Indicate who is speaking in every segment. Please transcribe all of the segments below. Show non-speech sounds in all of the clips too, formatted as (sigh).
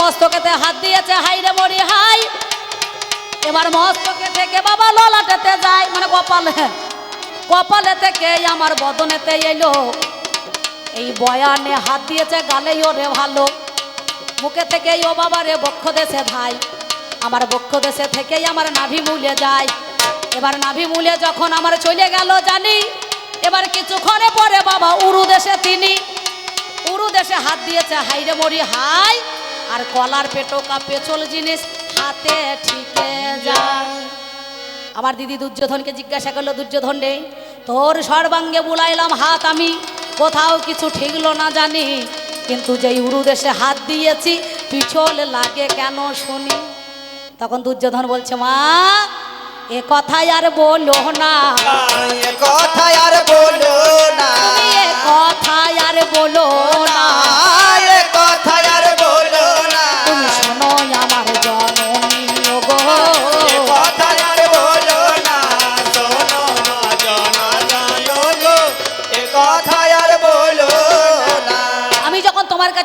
Speaker 1: মস্তকেতে হাত দিয়েছে, হাই রে মরি হাই। এবার মস্তকে থেকে বাবা ললাটেতে যায় মানে কপালে কপালে থেকে আমার বদনেতে এলো। এই বয়ানে হাত দিয়েছে, গালে ওরে ভালো। মুখে থেকে ও বাবা রে বক্ষ দেশে ভাই আমার বক্ষ দেশে থেকেই আমার নাভি মূলে যায়। এবার নাভি মূলে যখন আমার চলে গেল জানি, এবার কিছুক্ষণে পরে বাবা উরু দেশে তিনি। উরু দেশে হাত দিয়েছে হাইরে মরি হাই। আর কলার পেটোকা পেছল জিনিস হাতে ঠিকে যায়। আমার দিদি দুর্যোধনকে জিজ্ঞাসা করল দুর্যোধন রে তোর সর্বাঙ্গে বুলাইলাম হাত আমি কোথাও কিছু ঠিকলো না জানি কিন্তু যেই উরুদেশে হাত দিয়েছি পিছল লাগে কেন শুনি? তখন দুর্যোধন বলছে মা এ কথাই আর বলো না।
Speaker 2: এ কথা আর বলো না।
Speaker 1: এ কথাই আর বলো না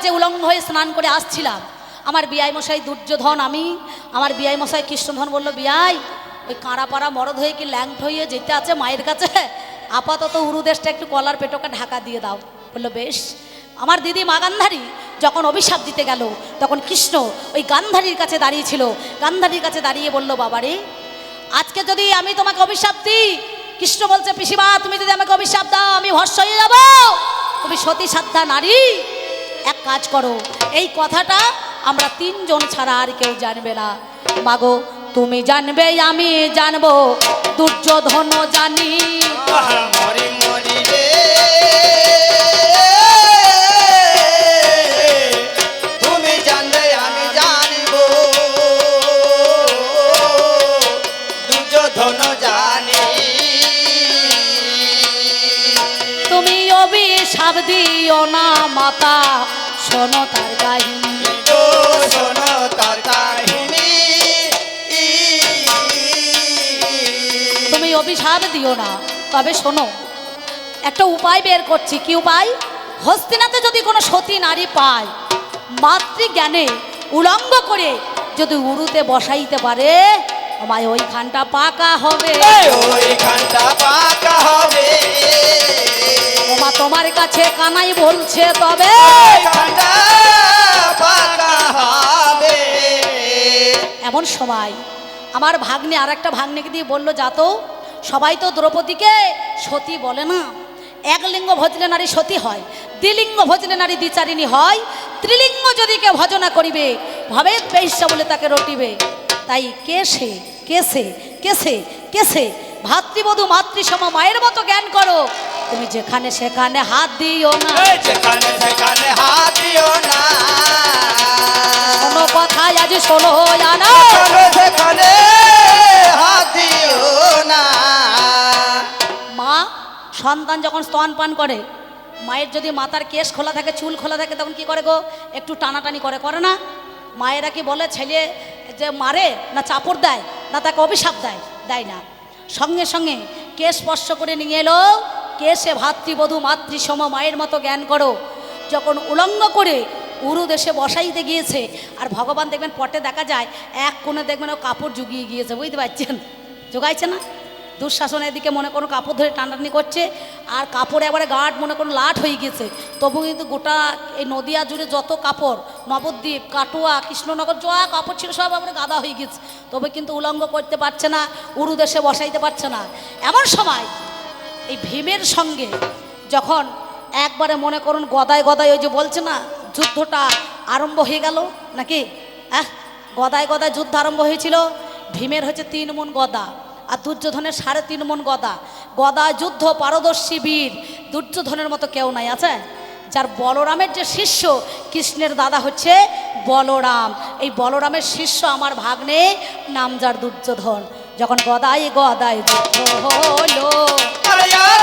Speaker 1: কাছে উলঙ্গ হয়ে স্নান করে আসছিলাম। আমার বিয়াই মশাই, দুর্যোধন, আমি। আমার বিয়াই মশাই কৃষ্ণধন বলল বিয়াই ওই কাঁড়াপাড়া মরদ হয়ে কি ল্যাংট হয়ে যেতে আছে মায়ের কাছে? আপাতত উরুদেশটা একটু কলার পেটোকে ঢাকা দিয়ে দাও। বলল, বেশ। আমার দিদি মা গান্ধারী যখন অভিশাপ দিতে গেল, তখন কৃষ্ণ ওই গান্ধারীর কাছে দাঁড়িয়েছিল গান্ধারীর কাছে দাঁড়িয়ে বলল, বাবারে, আজকে যদি আমি তোমাকে অভিশাপ দিই, কৃষ্ণ বলছে, পিসিমা, তুমি যদি আমাকে অভিশাপ দাও, আমি ভস্য হয়ে যাব। তুমি সতী সাধ্যা নারী এক কাজ করো। এই কথাটা আমরা তিনজন ছাড়া আর কেউ জানবে না। মাগো, তুমি জানবে, আমি জানব। দুর্যোধন জানি।
Speaker 2: জানি।
Speaker 1: অভিশাপ দিও না মাতা শোনো তার কাহিনী।
Speaker 2: শোনো তার কাহিনী।
Speaker 1: তুমি অভিশাপ দিও না তবে শোনো একটা উপায় বের করছি। কি উপায়? হস্তিনাতে যদি কোনো সতী নারী পায় মাতৃজ্ঞানে উলঙ্গ করে যদি উরুতে বসাইতে পারে আমায় ওইখানটা পাকা হবে।
Speaker 2: ওইখানটা পাকা হবে।
Speaker 1: ওমা তোমার কাছে কানাই বলছে তবে এমন সময় আমার ভাগ্নে আর একটা ভাগ্নেকে দিয়ে বলল যাতো সবাই তো দ্রৌপদীকে সতী বলে না। এক লিঙ্গ ভজলে নারী সতী হয় দ্বিলিঙ্গ ভজলে নারী দ্বিচারিণী হয়। ত্রিলিঙ্গ যদি কেউ ভজনা করিবে ভবে বেশ্যা বলে তাকে রটিবে। তাই কে সে কে সে কে সে কে সে? ভাতৃবধূ মাতৃসম মায়ের মতো জ্ঞান করো। তুমি যেখানে সেখানে হাত দিও না।
Speaker 2: যেখানে সেখানে হাত দিও না।
Speaker 1: কোনো কথাই আজ শোনো জানা
Speaker 2: সেখানে হাত দিও না।
Speaker 1: মা সন্তান যখন স্তন পান করে মায়ের যদি মাথার কেশ খোলা থাকে চুল খোলা থাকে তখন কি করে গো? একটু টানাটানি করে করে না? মায়েরা কি বলে ছেলে যে মারে না চাপড় দেয় না তাকে অভিশাপ দেয়? দেয় না। সঙ্গে সঙ্গে কেশ স্পর্শ করে নিয়ে এলো কেশে ভাতৃবধূ, মাতৃসম, মায়ের মতো জ্ঞান করো? যখন উলঙ্গ করে উরু দেশে বসাইতে গিয়েছে, আর ভগবান দেখবেন পটে দেখা যায়, এক কোণে দেখবেন ও কাপড় জুগিয়ে গিয়েছে, বুঝতে পারছেন? জোগাইছে না? দুঃশাসনের দিকে মনে করুন কাপড় ধরে টানাটানি করছে, আর কাপড় একবারে গাঢ় মনে করুন লাট হয়ে গেছে তবু কিন্তু গোটা এই নদিয়া জুড়ে যত কাপড়, নবদ্বীপ, কাটোয়া, কৃষ্ণনগর, যা কাপড় ছিল সব একবারে গাদা হয়ে গেছে তবে কিন্তু উলঙ্গ করতে পারছে না, উরু দেশে বসাইতে পারছে না। এমন সময় এই ভীমের সঙ্গে যখন একবারে মনে করুন গদায় গদায় ওই যে বলছে না, যুদ্ধটা আরম্ভ হয়ে গেল নাকি? হ্যাঁ গদায় গদায় যুদ্ধ আরম্ভ হয়েছিল। ভীমের হচ্ছে তিন মন গদা আর দুর্যোধনের সাড়ে তিন মন গদা। গদা যুদ্ধ, পারদর্শী বীর, দুর্যোধনের মতো কেউ নাই, আছে? যার বলরামের যে শিষ্য, কৃষ্ণের দাদা হচ্ছে বলরাম। এই বলরামের শিষ্য আমার ভাগ্নে, নাম যার দুর্যোধন। যখন গদায় গদায় যুদ্ধ হলো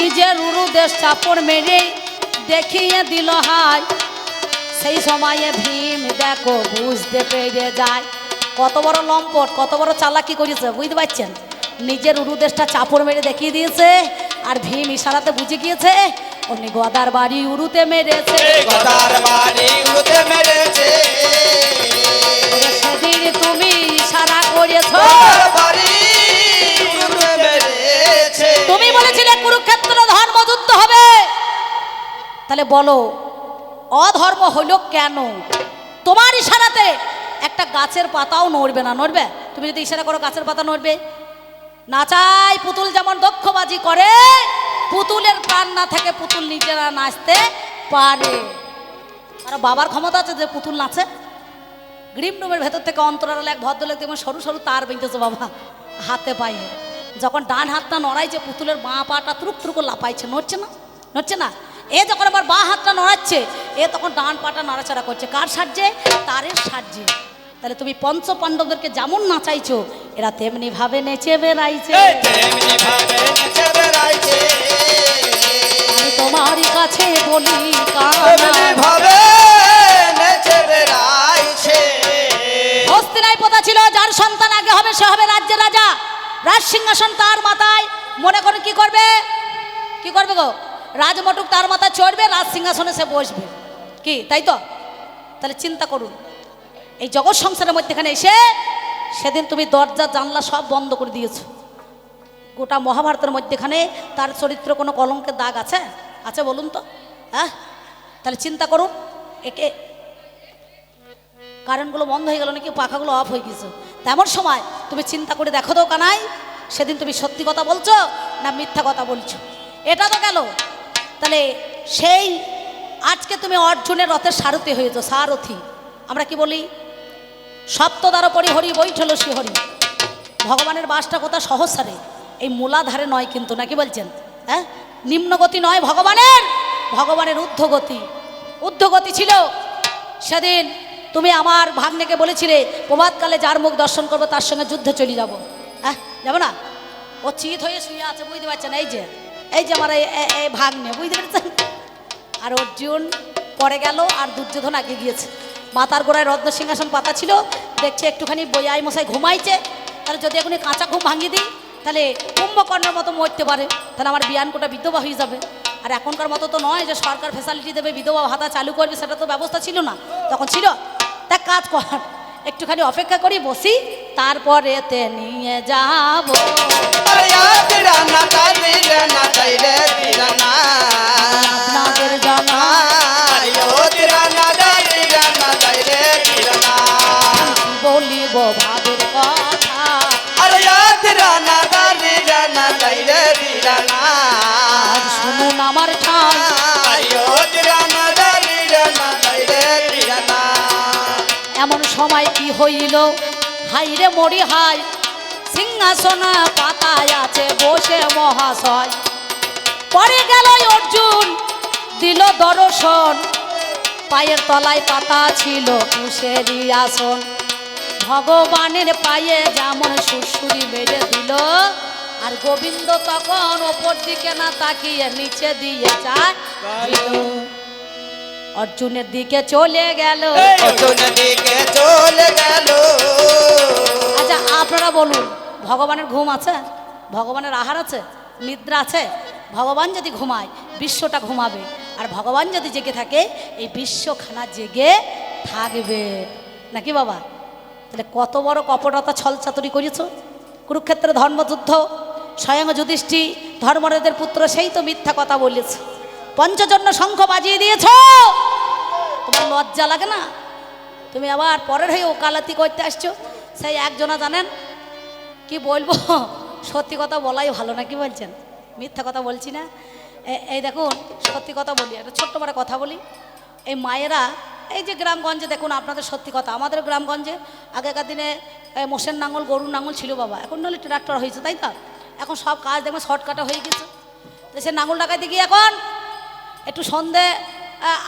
Speaker 2: রে রানা
Speaker 1: আমার কেশব মহাশয়
Speaker 2: আয়ো রানা তারি
Speaker 1: দোষ চাপড় মেরে দেখিয়ে দিল হাই সেই সময়ে ভীম দেখো বুঝতে পেরে যায়। কত বড় লম্পট কত বড় চালাকি করেছে বুঝতে পারছেন? নিজের উরুদেশটা চাপড় মেরে দেখিয়ে দিয়েছে আর ভীম ইশারাতে বুঝে গিয়েছে উনি গদার বাড়ি উরুতে মেরেছে।
Speaker 2: গদার বাড়ি উড়তে মেরেছে।
Speaker 1: তুমি তাহলে বলো, অধর্ম হইল কেন? তোমার ইশারাতে একটা গাছের পাতাও নড়বে না, নড়বে? তুমি যদি ইশারা করো গাছের পাতা নড়বে? নাচাই পুতুল যেমন দক্ষবাজি করে, পুতুলের প্রাণ না থাকে পুতুল নিজেরা নাচতে পারে। আর বাবার ক্ষমতা আছে যে পুতুল নাচে? গ্রিম রুমের ভেতর থেকে অন্তরালে এক ভদ্রলোক দেখবেন সরু সরু তার বেঁধেছে বাবা, হাতে পায়ে। যখন ডান হাতটা নড়াইছে, পুতুলের বাঁ পাটা তুরুক তুরুক লাপাইছে নড়ছে না? নড়ছে না? এ যখন আবার বাঁ হাতটা নড়াচ্ছে এ তখন ডান পাটা নড়াচড়া করছে। কার সাহায্যে? তারের সাহায্যে। তাহলে তুমি পঞ্চ পাণ্ডবদেরকে যেমন নাচাইছো এরা তেমনি ভাবে নেচে বেড়াইছে। আমি তোমারই কাছে বলি হস্তিনায় পোতা ছিল যার সন্তান আগে হবে সে হবে রাজ্যের রাজা। রাজ সিংহাসন তার মাথায়। মনে করুন কি করবে? কি করবে গো? রাজমটুক তার মাথায় চড়বে, রাজ সিংহাসনে সে বসবে। কি, তাই তো? তাহলে চিন্তা করুন, এই জগৎ সংসারের মধ্যেখানে এসে সেদিন তুমি দরজা, জানলা সব বন্ধ করে দিয়েছ। গোটা মহাভারতের মধ্যেখানে তার চরিত্র কোনো কলঙ্কের দাগ আছে? আছে বলুন তো হ্যাঁ? তাহলে চিন্তা করুন, একে কারেন্টগুলো বন্ধ হয়ে গেল নাকি, পাখাগুলো অফ হয়ে গেছে। তেমন সময় তুমি চিন্তা করে দেখো তো কানাই, সেদিন তুমি সত্যি কথা বলছো না মিথ্যা কথা বলছো? এটা তো গেল। তাহলে সেই আজকে তুমি অর্জুনের রথের সারথি হয়েছো, সারথি। আমরা কি বলি? সপ্তদার পরি হরি, বৈঠল হরি। ভগবানের বাসটা কোথা সহসারে এই মূলাধারে নয় কিন্তু নাকি বলছেন? হ্যাঁ? নিম্নগতি নয় ভগবানের ভগবানের ঊর্ধ্বগতি। ঊর্ধ্বগতি ছিল। সেদিন তুমি আমার ভাগ্নেকে বলেছিলে, প্রভাতকালে যার মুখ দর্শন করব তার সঙ্গে যুদ্ধে চলে যাব। হ্যাঁ? যাব না? ও চিত হয়ে শুয়ে আছে, বুঝতে পারছেন? এই যে এই যে আমার এই- ভাগ্নে, বুঝতে পেরেছেন? আর অর্জুন পরে গেল আর দুর্যোধন আগে গিয়েছে। মাতার গোড়ায় রত্ন সিংহাসন পাতা ছিল, দেখছে একটুখানি বইয়াই মশাই ঘুমাইছে। তাহলে যদি এখনই কাঁচা ঘুম ভাঙিয়ে দিই, তাহলে কুম্ভকর্ণের মতো মরতে পারে। তাহলে আমার বিয়ান কোটা বিধবা হয়ে যাবে। আর এখনকার মতো তো নয় যে সরকার ফেসিলিটি দেবে, বিধবা ভাতা চালু করবে, সেটা তো ব্যবস্থা ছিল না। তখন ছিল, তা কাজ কর, একটুখানি অপেক্ষা করি, বসি। তারপরে তে নিয়ে যাব। আপনাদের জানা। বলিব ভাবের কথা।
Speaker 2: আর
Speaker 1: শুনুন আমার ঠান এমন সময় কি হইল? হাই রে মরি হাই সিংহাসনা পাতায় আছে বসে মহাশয়। পরে গেল অর্জুন, দিল দর্শন, পায়ের তলায় পাতা ছিল কুশেরি আসন। ভগবানের পায়ে যেমন সুসুরি মেরে দিল, আর গোবিন্দ তখন ওপর দিকে না তাকিয়ে নিচে দিয়ে যায় অর্জুনের দিকে চলে গেল।
Speaker 2: অর্জুনের দিকে চলে গেল।
Speaker 1: আচ্ছা আপনারা বলুন ভগবানের ঘুম আছে? ভগবানের আহার আছে? নিদ্রা আছে? ভগবান যদি ঘুমায় বিশ্বটা ঘুমাবে। আর ভগবান যদি জেগে থাকে এই বিশ্বখানা জেগে থাকবে। নাকি বাবা? তাহলে কত বড় কপটতা ছলচাতুরি করেছ? কুরুক্ষেত্রে ধর্মযুদ্ধ স্বয়ং যুধিষ্ঠি ধর্মরাজের পুত্র সেই তো মিথ্যা কথা বলেছে। পঞ্চজন্য শঙ্খ বাজিয়ে দিয়েছ? তোমার লজ্জা লাগে না? তুমি আবার পরের হয়ে ওকালাতি করতে আসছো? সেই একজনা জানেন? কি বলব? সত্যি কথা বলাই ভালো না, কি বলছেন? মিথ্যা কথা বলছি না? এই দেখুন, সত্যি কথা বলি, একটা ছোট্ট বড় কথা বলি। এই মায়েরা, এই যে গ্রামগঞ্জে দেখুন, আপনাদের সত্যি কথা, আমাদের গ্রামগঞ্জে আগেকার দিনে মোষের নাঙল, গরুর নাঙল ছিল বাবা। এখন নাহলে ট্রাক্টর হয়েছে, তাই তো? এখন সব কাজ দেখবেন শর্টকাটে হয়ে গেছে। তো সে নাঙল ডাকাইতে গিয়ে এখন। একটু সন্ধে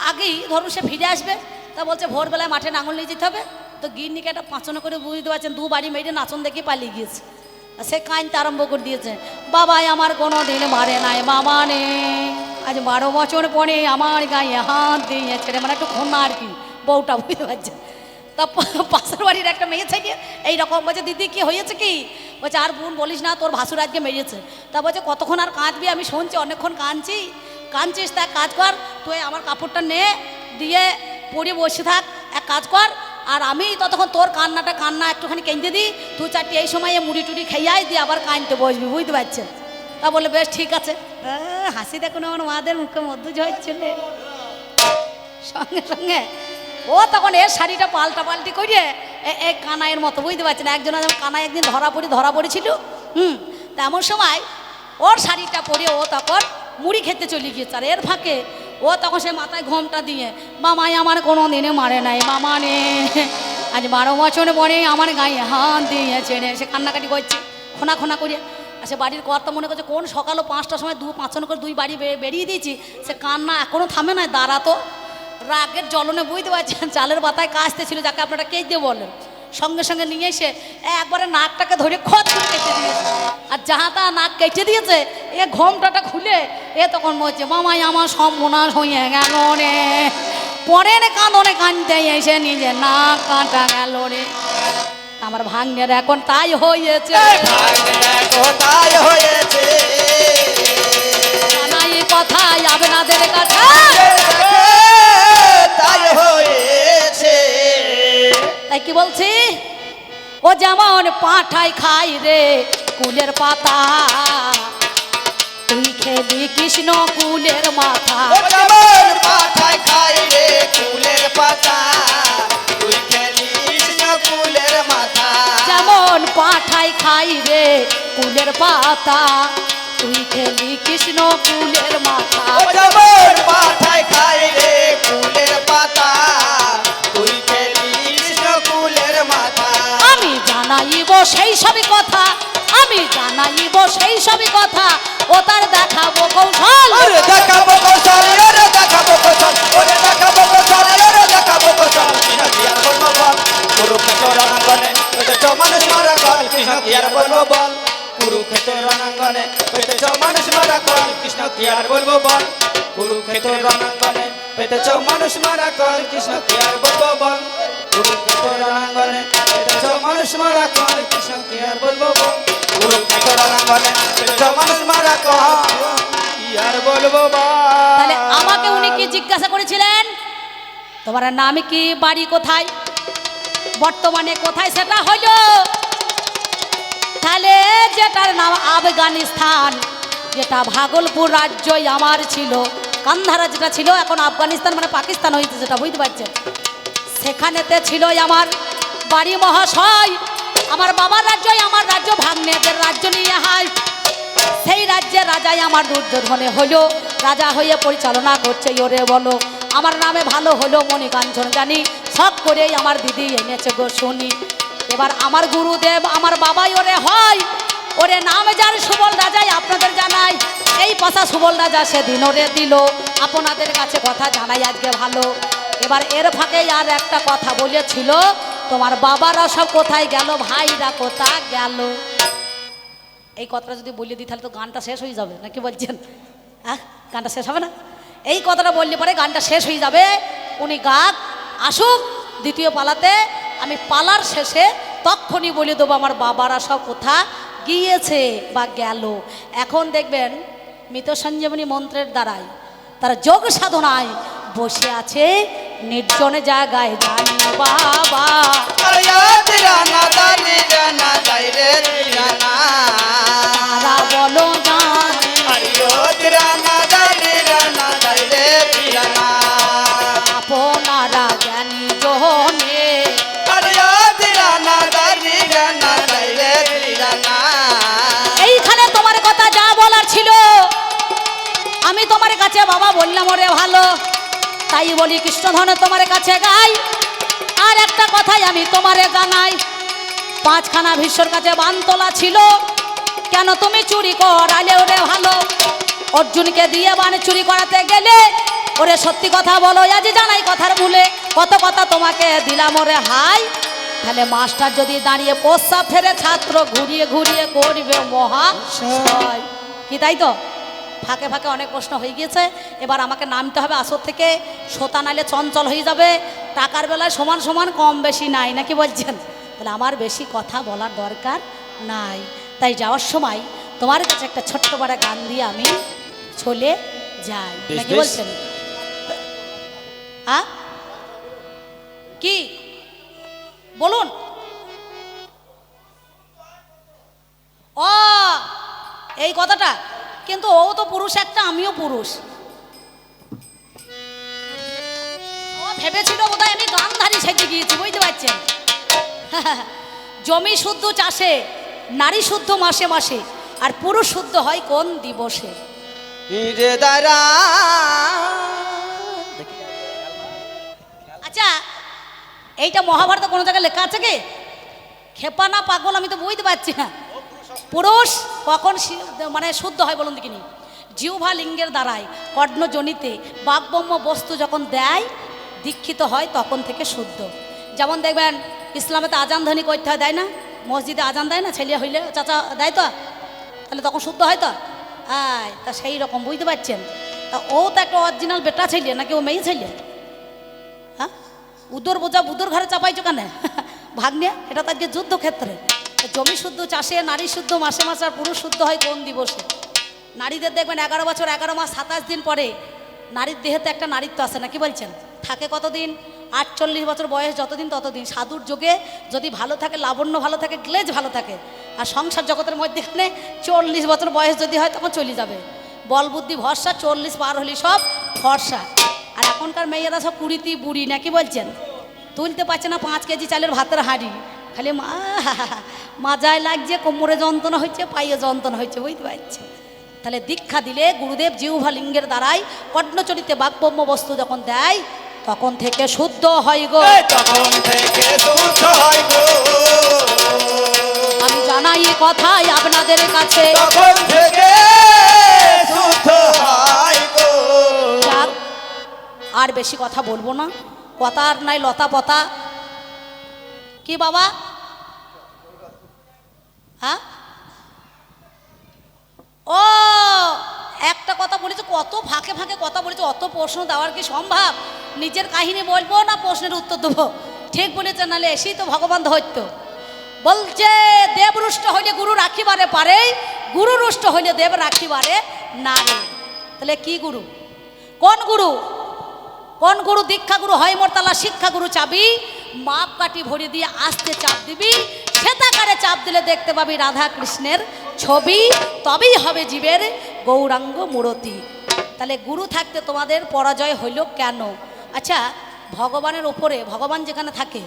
Speaker 1: আগেই ধরুন সে ফিরে আসবে, তা বলছে ভোরবেলায় মাঠে নাঙল নিয়ে যেতে হবে। তো গিন্নিকে একটা পাঁচনো করে বুঝতে পারছেন, দু বাড়ি মেয়েটে নাচন দেখে পালিয়ে গিয়েছে। সে কাঁদতে আরম্ভ করে দিয়েছে, বাবাই আমার কোনো দিন মারে নাই, মামা নে। আজ বারো বছর পরে আমার গায়ে হাত দিয়েছে রে। মানে একটু খোনা আর কি, বউটা বুঝতে পারছে। তা পাশের বাড়ির একটা মেয়ে ছেলে এইরকম বলছে, দিদি, কি হয়েছে কি? বলছে, আর বোন বলিস না, তোর ভাসুর আজকে মেরেছে। তা বলছে, কতক্ষণ আর কাঁদবি? আমি শুনছি, অনেকক্ষণ কাঁদছি। কাঁদছিস, তা কাজ কর, তুই আমার কাপড়টা নে, দিয়ে পরে বসে থাক, এক কাজ কর, আর আমি ততক্ষণ তোর কান্নাটা কান্না একটুখানি কেঁদে দিই তুই চারটি এই সময় মুড়ি টুড়ি খাইয়াই দিয়ে আবার কাঁদতে বসবি, বুঝতে পারছেন? তা বলে, বেশ, ঠিক আছে। হাসি দেখুন আমার মাদের মুখে মধ্যে ঝরছিল সঙ্গে সঙ্গে, ও তখন এর শাড়িটা পাল্টা পাল্টি করিয়ে এ- এ কানাইয়ের মতো, বুঝতে পারছি না একজন কানাই একদিন ধরা পড়ি, ধরা পড়েছিল, হুম, তেমন সময় ওর শাড়িটা পরে ও তখন মুড়ি খেতে চলে গিয়েছে। আর এর ফাঁকে ও তখন সে মাথায় ঘোমটা দিয়ে, মামাই আমার কোনো দিনে মারে নাই, মামা নে। আজ বারো বছর পরে আমার গায়ে হাত দিয়েছে রে। সে কান্নাকাটি করছে, খোনা খোনা করিয়ে। আর সে বাড়ির কর্তা মনে করছে, কোন সকালও পাঁচটার সময় দু, পাঁচজন করে দুই বাড়ি বেরিয়ে দিয়েছি, সে কান্না এখনও থামে না দাঁড়াতো রাগের জ্বলনে বুঝতে পারছেন, চালের পাতায় কাচতে ছিল, যাকে আপনারা কে দিয়ে বলেন। সঙ্গে সঙ্গে নিয়ে এসে একবারে নাকটাকে ধরে খত করে কেটে দিয়েছে। আর যাহা তা নাক কেটে দিয়েছে এ ঘোমটাটা খুলে এ তখন বলছে মামাই আমার সর্বনাশ হয়ে গেল রে। পরের কাঁদনে কাঁদতে এসে নিজে নাক কাটা গেল রে। আমার ভাগ্নের এখন তাই হয়েছে।
Speaker 2: কোথায় হয়েছে।
Speaker 1: কথাই আপনাদের কাছে। কি বলছি? ও যেমন পাঠাই খাই রে কুলের পাতা তুই খেলি কৃষ্ণ কুলের মাথা।
Speaker 2: পাঠায় খাই রে পাতা তুই
Speaker 1: যেমন খাই রে কুলের পাতা তুই খেলি কৃষ্ণ কুলের মাথা।
Speaker 2: ও পাঠায় খাই রে ফুলের পাতা
Speaker 1: জানাইব সেই সবই কথা, আমি জানাইব সেই সবই কথা, ও তার দেখাবো কৌশল।
Speaker 2: দেখাবো কৌশল দেখাবো কৌশল দেখাবো কৌশল দেখাবো কৌশল। মানুষ মারা কল, কৃষ্ণ কি বলব বল, কুরুক্ষেত্র রণাঙ্গনে হইতেছ মানুষ মারা কল, কৃষ্ণ কি আর বলব বল, কুরুক্ষেত্র রণাঙ্গনে হইতেছ মানুষ মারা কল, কৃষ্ণ কি বলব বল।
Speaker 1: আমাকে উনি কি জিজ্ঞাসা করেছিলেন? তোমার নাম কি, বাড়ি কোথায়? বর্তমানে কোথায় সেটা হলো তাহলে যেটার নাম আফগানিস্তান, যেটা ভাগলপুর রাজ্যই আমার ছিল, কান্ধারা যেটা ছিল, এখন আফগানিস্তান মানে পাকিস্তান হয়েছে যেটা বুঝতে পারছেন? সেখানেতে ছিল আমার বাড়ি মহাশয়। আমার বাবার রাজ্যই আমার রাজ্য, ভাগ্নেদের রাজ্য নিয়ে হয়। সেই রাজ্যে রাজাই আমার দুর্যোধনে হলো রাজা হয়ে পরিচালনা করছে ওরে বলো। আমার নামে ভালো হলো মণিকাঞ্চন জানি। সব করেই আমার দিদি এনেছে গো শুনি। এবার আমার গুরুদেব, আমার বাবাই ওরে হয়। ওরে নাম যার সুবল রাজাই আপনাদের জানাই। এই পাশা সুবল রাজা সেদিন ওরে দিল। আপনাদের কাছে কথা জানাই আজকে ভালো। এবার এর ফাঁকে আর একটা কথা বলেছিল, তোমার বাবারা সব কোথায় গেল? ভাইরা কোথা গেল? এই কথাটা যদি বলে দিই, তাহলে তো গানটা শেষ হয়ে যাবে, নাকি বলছেন? হ্যাঁ গানটা শেষ হবে না? এই কথাটা বললে পরে গানটা শেষ হয়ে যাবে। উনি গাক, আসুক, দ্বিতীয় পালাতে আমি পালার শেষে তখনই বলে দেবো আমার বাবারা সব কোথা গিয়েছে বা গেল। এখন দেখবেন, মৃত সঞ্জীবনী মন্ত্রের দ্বারাই তারা যোগ সাধনায় বসে আছে। নির্জন জায়গায় যান বাবা। বলো
Speaker 2: না।
Speaker 1: এইখানে তোমার কথা যা বলার ছিল। আমি তোমার কাছে বাবা বললাম ওরে ভালো। তাই বলি কৃষ্ণধনে তোমার কাছে গাই। আর একটা কথাই আমি তোমারে জানাই পাঁচখানা ভীষ্মর কাছে বান তোলা ছিল। কেন তুমি চুরি করালে ওরে ভালো? অর্জুনকে দিয়ে বান চুরি করাতে গেলে ওরে সত্যি কথা বলো আজ জানাই কথার ভুলে কত কথা তোমাকে দিলাম ওরে হাই। তাহলে মাস্টার যদি দাঁড়িয়ে প্রস্তাব ফেরে ছাত্র ঘুরিয়ে ঘুরিয়ে করবে মহা কি তাই তো? ফাঁকে ফাঁকে অনেক প্রশ্ন হয়ে গিয়েছে। এবার আমাকে নামতে হবে আসর থেকে। সোতা নাইলে চঞ্চল হয়ে যাবে। টাকার বেলায় সমান সমান কম বেশি নাই নাকি বলছেন? তাহলে আমার বেশি কথা বলার দরকার নাই। তাই যাওয়ার সময় তোমার কাছে একটা ছোট্ট বড় গান দিয়ে আমি চলে যাই। নাকি। বলছেন? হ্যাঁ কি? বলুন। ও এই কথাটা কিন্তু ও তো পুরুষ একটা আমিও পুরুষ। ও ভেবেছিল বোধহয় আমি গান্ধারী সেজে গিয়েছি বুঝতে পারছেন? (laughs) জমি শুদ্ধ চাষে নারী শুদ্ধ মাসে মাসে আর পুরুষ শুদ্ধ হয় কোন দিবসে? আচ্ছা এইটা মহাভারত কোনো জায়গায় লেখা আছে কি? খেপা না পাগল আমি তো বুঝতে পারছি না। পুরুষ কখন মানে শুদ্ধ হয় বলুন দেখিনি? জিহ্বা লিঙ্গের দ্বারাই কর্ণজনিতে বাকব্রহ্ম বস্তু যখন দেয়, দীক্ষিত হয় তখন থেকে শুদ্ধ। যেমন দেখবেন, ইসলামেতে আজান ধ্বনি করতে হয়, দেয় না? মসজিদে আজান দেয় না? ছেলে হইলে, চাচা দেয় তো? তাহলে তখন শুদ্ধ হয় তো? আয়, তা সেই রকম বুঝতে পারছেন? তা ও তো একটা অরিজিনাল বেটা ছেলে, নাকি ও মেয়ে ছেলে? হ্যাঁ? উদর বোঝা বুদর ঘরে চাপাইছো কেন? ভাগ্নে, এটা তো আজকে যুদ্ধক্ষেত্রে। তো জমি শুদ্ধ চাষে, নারী শুদ্ধ, মাসে মাসে আর পুরুষ শুদ্ধ হয় কোন দিবসে? নারীদের দেখবেন এগারো বছর, এগারো মাস, সাতাশ দিন পরে নারীর দেহেতে একটা নারীত্ব আসে না কি বলছেন? থাকে কতদিন? আটচল্লিশ বছর বয়স যতদিন ততদিন। সাধুর যুগে যদি ভালো থাকে, লাবণ্য ভালো থাকে গ্লেজ ভালো থাকে, আর সংসার জগতের মধ্যেখানে চল্লিশ বছর বয়স যদি হয় তখন চলে যাবে। বল, বুদ্ধি, ভরসা, চল্লিশ পার হলি সব ভরসা। আর এখনকার মেয়েরা সব কুড়িতি, বুড়ি, নাকি বলছেন? তুলতে পারছে না পাঁচ কেজি চালের ভাতের হাঁড়ি। খালি মা মাজায় লাগছে কোমরে যন্ত্রণা হচ্ছে পায়ে যন্ত্রণা হচ্ছে বুঝতে পারছে তাহলে দীক্ষা দিলে গুরুদেব জিউভা লিঙ্গের দ্বারাই কর্ণচরিতে বাকব্রহ্ম বস্তু যখন দেয় তখন থেকে শুদ্ধ হয় গো।
Speaker 2: তখন থেকে সুস্থ হয় গো।
Speaker 1: আমি জানাই কথাই আপনাদের কাছে।
Speaker 2: তখন থেকে সুস্থ হয় গো।
Speaker 1: আর বেশি কথা বলব না। কথা আর নাই লতা পতা কি বাবা? হ্যাঁ? ও, একটা কথা বলেছে, কত ফাঁকে ফাঁকে কথা বলেছে, অত প্রশ্ন দেওয়ার কি সম্ভব? নিজের কাহিনী বলব না প্রশ্নের উত্তর দেবো? ঠিক বলেছে নাহলে এসেই তো ভগবান ধৈর্য। বলছে, দেব রুষ্ট হইলে গুরু রাখিবারে পারে, গুরু রুষ্ট হইলে দেব রাখিবারে না তাহলে কি গুরু? কোন গুরু? কোন গুরু দীক্ষা গুরু হয় মোরতালা শিক্ষা গুরু চাবি, মাপ কাটি ভরি দিয়ে আসতে চাপ দিবি শ্বেতাকারে চাপ দিলে দেখতে পাবি রাধা কৃষ্ণের ছবি। তবেই হবে জীবের গৌরাঙ্গ মূরতি। তাহলে গুরু থাকতে তোমাদের পরাজয় হইল কেন? আচ্ছা ভগবানের ওপরে ভগবান যেখানে থাকে,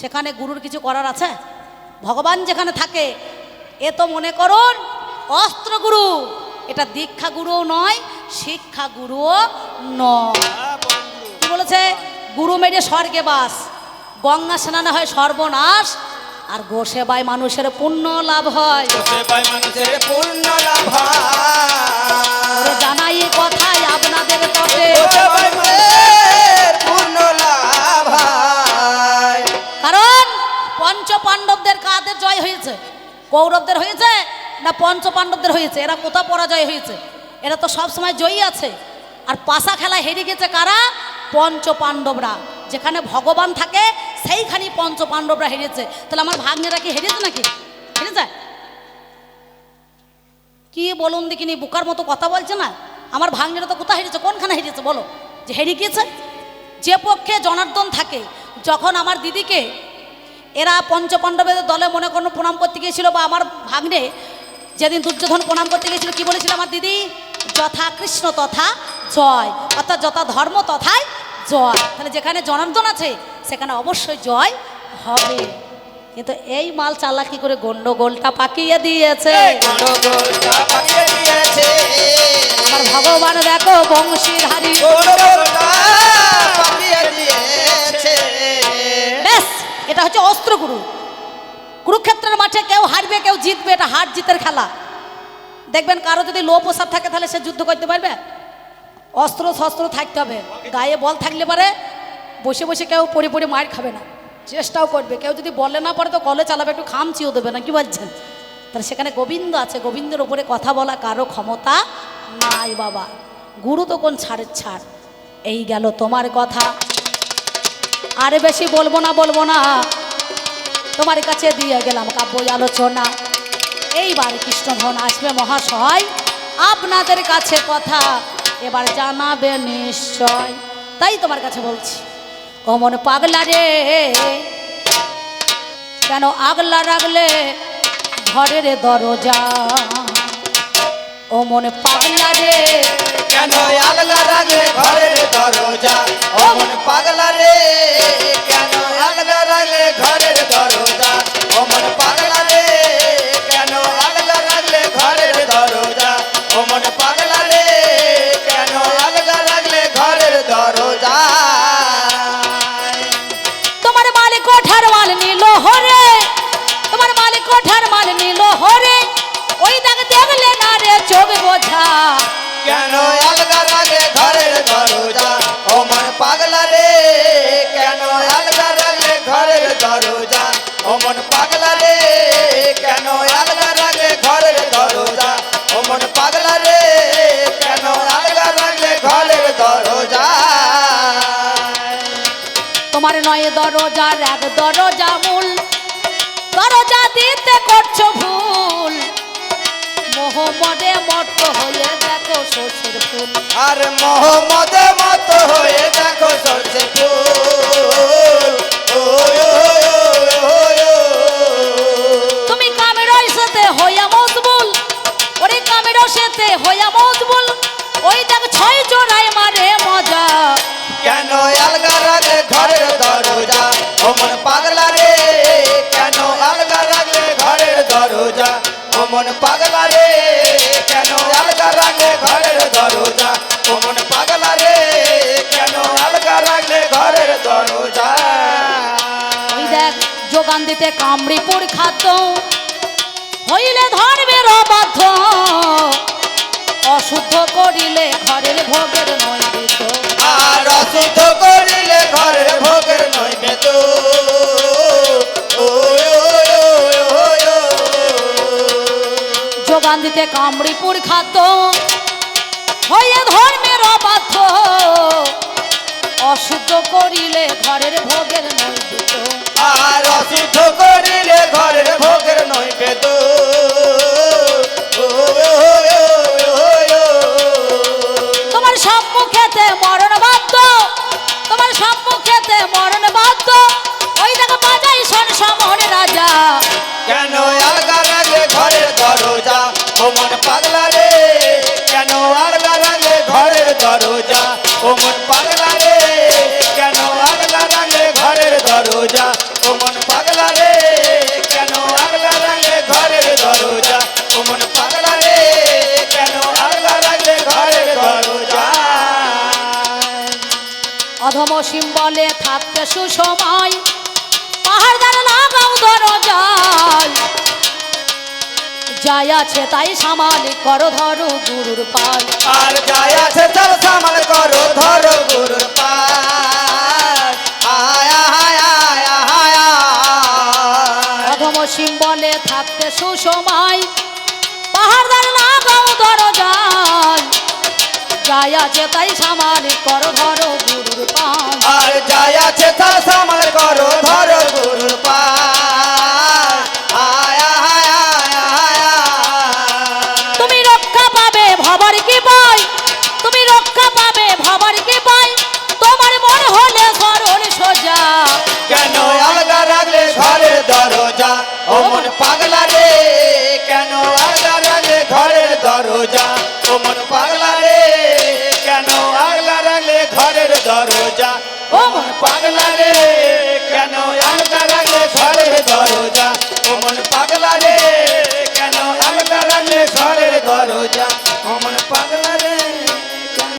Speaker 1: সেখানে গুরুর কিছু করার আছে? ভগবান যেখানে থাকে, এ তো মনে করুন, অস্ত্র গুরু। এটা দীক্ষা গুরুও নয়, শিক্ষা গুরুও নয়। কি বলেছে? গুরু মেরে স্বর্গে বাস, গঙ্গা স্নানে হয় সর্বনাশ আর গোসেবায় মানুষের পুণ্য লাভ হয়।
Speaker 2: মানুষের পূর্ণ লাভ
Speaker 1: ওরে জানাই এ কথাই আপনাদের তটে
Speaker 2: সে পায় মানুষের পূর্ণ লাভ
Speaker 1: কারণ পঞ্চ পাণ্ডবদের কাদের জয় হয়েছে? কৌরবদের হয়েছে না পঞ্চ পাণ্ডবদের হয়েছে? এরা কোথা পরাজয় হয়েছে? এরা তো সব সময় জয়ী আছে। আর পাশা খেলা হেরে গেছে কারা? পঞ্চ পাণ্ডবরা যেখানে ভগবান থাকে, সেইখানেই পঞ্চ পাণ্ডবরা হেরেছে। তাহলে আমার ভাগ্নেরা কি হেরেছে নাকি? হেরেছে? কি বলুন দেখিনি, বুকার মতো কথা বলছে না? আমার ভাগ্নেরা তো কোথায় হেরেছে? কোনখানে হেরেছে? বলো। যে হেরে গিয়েছে? যে পক্ষে জনার্দন থাকে, যখন আমার দিদিকে এরা পঞ্চপাণ্ডবের দলে মনে করুন প্রণাম করতে গিয়েছিল বা আমার ভাগ্নে যেদিন দুর্যোধন প্রণাম করতে গিয়েছিল, কি বলেছিল আমার দিদি? যথা কৃষ্ণ তথা জয়। অর্থাৎ যথা ধর্ম তথায় জয়। তাহলে যেখানে জনার্দন আছে সেখানে অবশ্যই জয় হবে। কিন্তু এই মাল চালা চালাকি করে গন্ডগোলটা পাকিয়ে দিয়েছে? আমার ভগবান দেখো
Speaker 2: গন্ডগোলটা পাকিয়ে
Speaker 1: ব্যাস এটা হচ্ছে অস্ত্রগুরু। কুরুক্ষেত্রের মাঠে কেউ হারবে কেউ জিতবে এটা হার জিতের খেলা। দেখবেন কারও যদি লো প্রসার থাকে তাহলে সে যুদ্ধ করতে পারবে? অস্ত্র শস্ত্র থাকতে হবে। গায়ে বল থাকলে পারে, বসে বসে কেউ পড়ে পড়ে মার খাবে না। চেষ্টাও করবে। কেউ যদি বলে না পারে তো কলে চালাবে, একটু খাম খামচিও দেবে না, কি বলছেন? তাহলে সেখানে গোবিন্দ আছে। গোবিন্দের ওপরে কথা বলা কারও ক্ষমতা নাই বাবা। গুরু তো কোন ছাড়ের ছাড়? এই গেল তোমার কথা। আরে বেশি বলব না বলব না। তোমার কাছে দিয়ে গেলাম কাব্য আলোচনা। এইবার কৃষ্ণধন আসবে মহাশয়। আপনাদের কাছে কথা। এবার জানাবে নিশ্চয়। তাই তোমার কাছে বলছি, অমন পাগলা রে, কেন আগলা রাখলে ঘরের দরজা? ও মনে পাগলা রে,
Speaker 2: কেন আগলা রাগলে ঘরের দরজা? অমন পাগলা রে, কেন আলগা রাগলে ঘরের দরজা? দরজা
Speaker 1: মূল।
Speaker 2: দরজা
Speaker 1: দিতে করছ ভুল। মোহাম্মদে মত হয়ে দেখো শোষের ফুল।
Speaker 2: আর মোহাম্মদে মত হয়ে দেখো ফুল।
Speaker 1: তুমি সাথে হইয়া মজবুল। ওরে সাথে হইয়া মজবুল। ওই দেখ ছয় জোড়ায়
Speaker 2: অমন পাগলা রে? কেন আলগা রাগলে ঘরের দরজা? অমন পাগলা রে? কেন আলগা রাগলে ঘরের দরজা?
Speaker 1: ওই দেখ যোগান দিতে কামড়িপুর খাদ্য। হইলে ধর্মের অবাধ্য অশুদ্ধ করিলে ঘরের ভোগের নয় দিত
Speaker 2: আর অশুদ্ধ করিলে ঘরের ভোগের নইবে
Speaker 1: যোগান দিতে কামড়িপুর খাত হইয়ে ধর্মের অবাধ্য। অশুদ্ধ করিলে ঘরের ভোগের নয় দিত
Speaker 2: আর অশুদ্ধ করিলে ঘরের ভোগের নইবে ও মন পাগলা রে, কেন আলগা রাগে ঘরের দরজা? ও মন পাগলা রে, কেন আলগা রাগে ঘরের দরজা? ও মন পাগলা রে, কেন আলগা রাগে ঘরের দরজা? ও মন পাগলা রে, কেন আলগা রাগে ঘরের দরজা?
Speaker 1: অধম বলে থাকতে সুসময় পাহাড় দ্বারা লাগাও দরজায়। যাই আছে তাই সামালিক করো ধরো গুরুর পায়
Speaker 2: আর যায় আছে চল সামাল করো ধরো গুরুর পার আয়া আয়া হায়া
Speaker 1: অধম বলে থাকতে সুসময় পাহাড় দ্বারা লাগাও দরজায় যাই আছে তাই সামালিক করো ধরো গুরুর পায়
Speaker 2: আর যায় আছে চল সামাল ধরো দরজা, ও মন পাগলা রে, কেন আগলা রাখলে ঘরের দরজা? ও মন পাগলা রে, কেন আগলা রাখলে ঘরের দরজা? ও মন পাগলা রে, কেন আগলা রাখলে ঘরের দরজা?